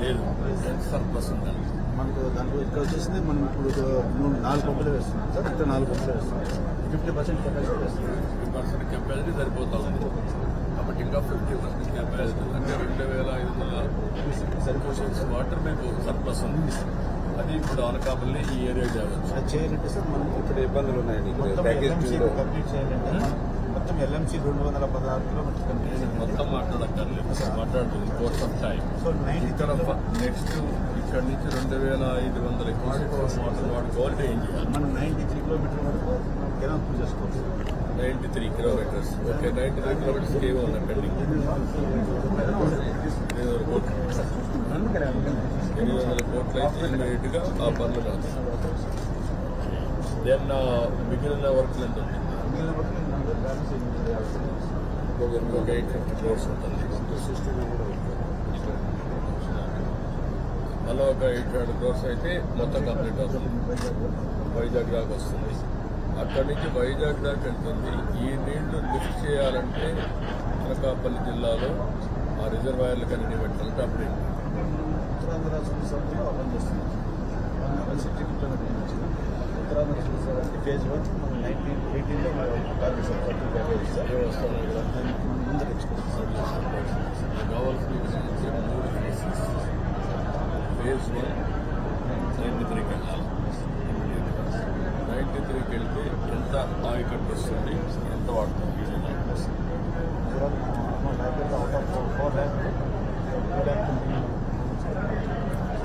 లేదు సర్ప్లస్ ఉందండి మనకు దాంట్లో ఇక్కడ వచ్చేసింది మనం ఇప్పుడు మూడు నాలుగు పంపులు వేస్తున్నాం సార్ ఇక్కడ నాలుగు పంపులు వేస్తున్నాం ఫిఫ్టీ పర్సెంట్ కెపాసిటీ వేస్తున్నాం ఫిఫ్టీ పర్సెంట్ కెపాసిటీ సరిపోతా ఉంది కాబట్టి ఇంకా ఫిఫ్టీ పర్సెంట్ కెపాసిటీ అంటే రెండు వేల ఐదు వందల సరిపోసే వాటర్ మీకు సర్ప్లస్ ఉంది అది ఇప్పుడు అనకాపల్లి ఈ ఏరియా చేయాలి అది చేయాలంటే సార్ మనం ఇక్కడ ఇబ్బందులు ఉన్నాయండి ప్యాకేజ్ కంప్లీట్ చేయాలంటే మొత్తం ఎల్ఎంసీ రెండు వందల పదహారు కిలోమీటర్స్ చేయాలి మొత్తం టైం సో నైన్ ఇక్కడ నెక్స్ట్ ఇక్కడ నుంచి రెండు వేల ఐదు వందల చేయాలి మనం నైన్టీ త్రీ కిలోమీటర్ వరకు కెనాల్ పూజ చేసుకోవచ్చు. Ninety three kilometres. Okay ninety three kilometres ఉన్నాయి పెండింగ్ ఎనిమిది వందల కోట్లు. అయితే ఇమ్మీడియట్గా ఆ పనులు కాదు దెన్ మిగిలిన వర్క్ ఎంత ఉంది? మిగిలిన వరకు నేను అందరూ బ్యాలెన్స్ చేయాలి. ఒక ఎయిట్ ఫిఫ్టీ క్రోర్స్ ఉంటుంది మళ్ళీ ఒక ఎయిట్ హండ్రెడ్ క్రోర్స్ అయితే మొత్తం కంప్లీట్ అవుతుంది వైజాగ్ దాకా వస్తుంది అక్కడి నుంచి వైజాగ్ దాకా వెళ్తుంది ఈ నీళ్ళు లిఫ్ట్ చేయాలంటే అనకాపల్లి జిల్లాలో ఆ రిజర్వాయర్లు కన్నీ పెట్టాలంటే అప్పుడు ఉత్తరాంధ్ర సంస్థలో ఓపెన్ చేస్తున్నాం వన్ అవర్ ఉత్తరాంధ్ర చూసారంటే ఫేజ్ వన్ మనం నైన్టీన్ ఎయిటీన్లో కాదు సార్ థర్టీ ప్యాకేజ్ సార్ మనం ముందు తెచ్చుకోవచ్చు కావాల్సిన ఫేజ్ వన్ నైంటీ త్రీకి వెళ్ళాలి నైంటీ త్రీకి వెళ్తే ఎంత ఆయకట్టు వస్తుంది ఎంత వాడుతుంది out of four lakh two lakh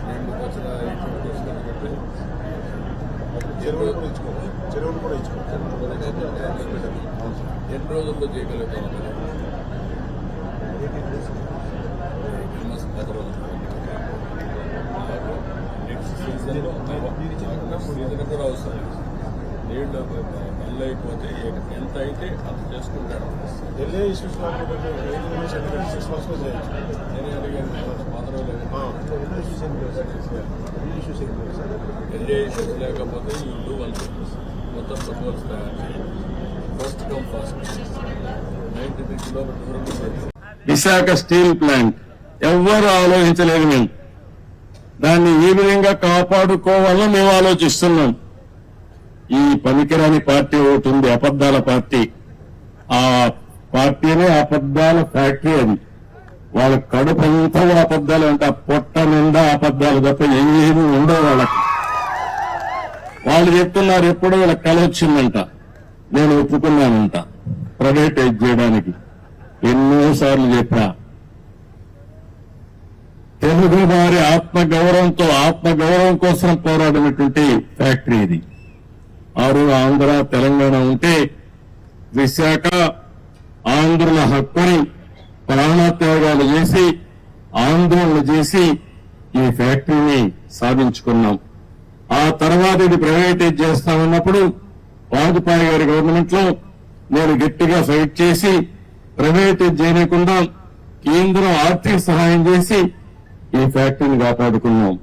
నేను వచ్చిన ఎయిట్ ఫిఫ్టీ వస్తుంది కంటే చెరువులు కూడా ఇచ్చుకోవచ్చు చెరువులు కూడా ఇచ్చుకోవచ్చు ఎన్ని రోజుల్లో చేయగలుగుతాం కూడా అవసరం నీళ్ళు మళ్ళీ అయిపోతే ఎంత అయితే అంత చేసుకుంటాడు వెళ్ళే ఇష్యూస్ సిక్స్ మంత్స్లో చేయొచ్చు నేనే అడిగాను పది రోజులు ఎల్ఏఎస్ ఇష్యూస్ ఏం లేకపోతే ఇల్లు వాళ్ళు మొత్తం ఫుట్బాల్స్ తయారు first come first. Ninety three kilometres Visakha steel plant. ఎవ్వరు ఆలోచించలేదు మేము. దాన్ని ఈ విధంగా కాపాడుకోవాలని మేము ఆలోచిస్తున్నాం. ఈ పనికిరాని పార్టీ ఒకటి ఉంది అబద్దాల పార్టీ. ఆ పార్టీనే అబద్దాల ఫ్యాక్టరీ అది వాళ్ళ కడుపు అంతా అబద్దాలు అంటే. ఆ పొట్ట నిండా అబద్దాలు తప్ప ఏమీ ఉండవు వాళ్ళకి. వాళ్ళు చెప్తున్నారు ఎప్పుడో ఇలా కల వచ్చిందంట. నేను ఒప్పుకున్నానంట. ప్రైవేటైజ్ చేయడానికి ఎన్నోసార్లు చెప్పా తెలుగు వారి ఆత్మ గౌరవంతో ఆత్మ గౌరవం కోసం పోరాడినటువంటి ఫ్యాక్టరీ ఇది. ఆరు ఆంధ్ర తెలంగాణ ఉంటే విశాఖ ఆంధ్రుల హక్కుని ప్రాణత్యాగాలు చేసి ఆందోళన చేసి ఈ ఫ్యాక్టరీని సాధించుకున్నాం. ఆ తర్వాత ఇది ప్రైవేటైజ్ చేస్తామన్నప్పుడు వాజ్పేయి గారి గవర్నమెంట్లో నేను గట్టిగా ఫైట్ చేసి ప్రైవేటైజ్ చేయకుండా కేంద్రం ఆర్థిక సహాయం చేసి ఈ ఫ్యాక్టరీని కాపాడుకున్నాం.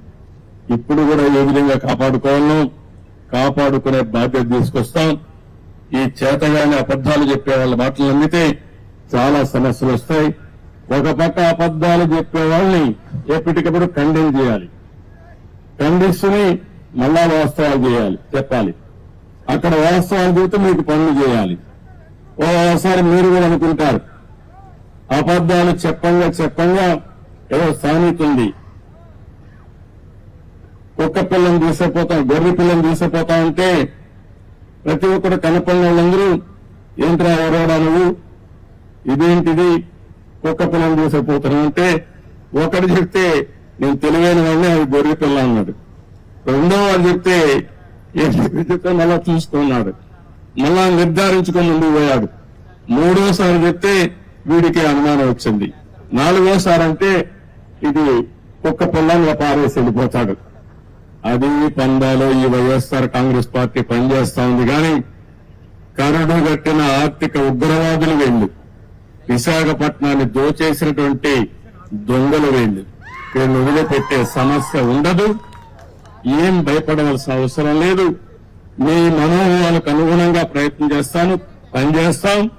ఇప్పుడు కూడా ఏ విధంగా కాపాడుకోవాలో కాపాడుకునే బాధ్యత తీసుకొస్తాం. ఈ చేతగాని అబద్దాలు చెప్పే వాళ్ళ మాటలు నమ్మితే చాలా సమస్యలు వస్తాయి. ఒక పక్క అబద్దాలు చెప్పే వాళ్ళని ఎప్పటికప్పుడు ఖండన చేయాలి ఖండిస్తుని మళ్ళా వాస్తవాలు చేయాలి చెప్పాలి. అక్కడ వాస్తవాలు చెబితే మీకు పనులు చేయాలి. ఓసారి మీరు కూడా అనుకుంటారు. అబద్దాలు చెప్పంగా చెప్పంగా ఏదో సామెత ఉంది. కుక్క పిల్లని తీసుకుపోతాం గొర్రె పిల్లని తీసుకుపోతా ఉంటే ప్రతి ఒక్కరు కనపడిన వాళ్ళందరూ ఏంట్రా ఎవరోడా నువ్వు? ఇదేంటిది? కుక్క పిల్లని తీసుకుపోతున్నావు అంటే ఒకడు చెప్తే నేను తెలివైన వాడిని అది గొర్రె పిల్ల అన్నాడు. రెండో వాడు చెప్తే చెప్తే మళ్ళా చూసుకున్నాడు. మళ్ళా నిర్ధారించుకొని ముందుకు పోయాడు. మూడోసారి చెప్తే వీడికి అనుమానం వచ్చింది. నాలుగోసారి అంటే ఇది కుక్క పిల్లంగా పారేసి వెళ్ళిపోతాడు. అది పందాలో ఈ వైఎస్ఆర్ కాంగ్రెస్ పార్టీ పనిచేస్తా ఉంది కానీ కరడు కట్టిన ఆర్థిక ఉగ్రవాదులు వెళ్ళు. విశాఖపట్నాన్ని దోచేసినటువంటి దొంగలు వెళ్ళు. వీళ్ళని వదిలిపెట్టే సమస్య ఉండదు. ఏం భయపడవలసిన అవసరం లేదు. మీ మనోభావాలకు అనుగుణంగా ప్రయత్నం చేస్తాను పనిచేస్తాం.